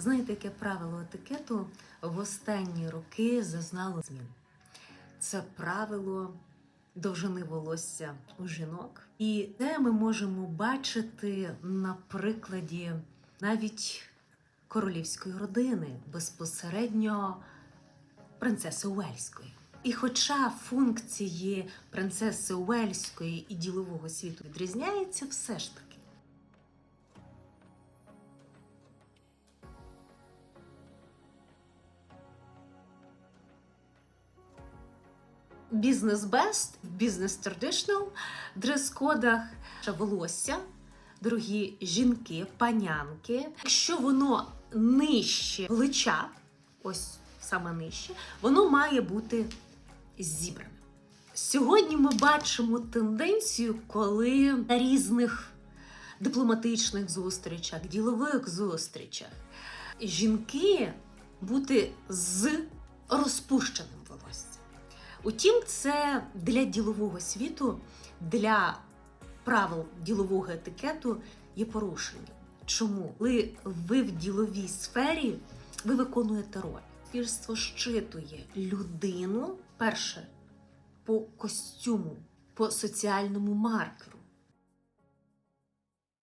Знаєте, яке правило етикету в останні роки зазнало змін? Це правило довжини волосся у жінок. І це ми можемо бачити на прикладі навіть королівської родини, безпосередньо принцеси Уельської. І хоча функції принцеси Уельської і ділового світу відрізняються, все ж таки. Бізнес Best, бізнес Traditional, в дрес-кодах волосся, дорогі жінки, панянки. Якщо воно нижче плеча, ось саме нижче, воно має бути зібране. Сьогодні ми бачимо тенденцію, коли на різних дипломатичних зустрічах, ділових зустрічах жінки бути з розпущеним волоссям. Утім, це для ділового світу, для правил ділового етикету є порушенням. Чому? Коли ви в діловій сфері ви виконуєте роль. Суспільство щитує людину перше по костюму, по соціальному маркеру.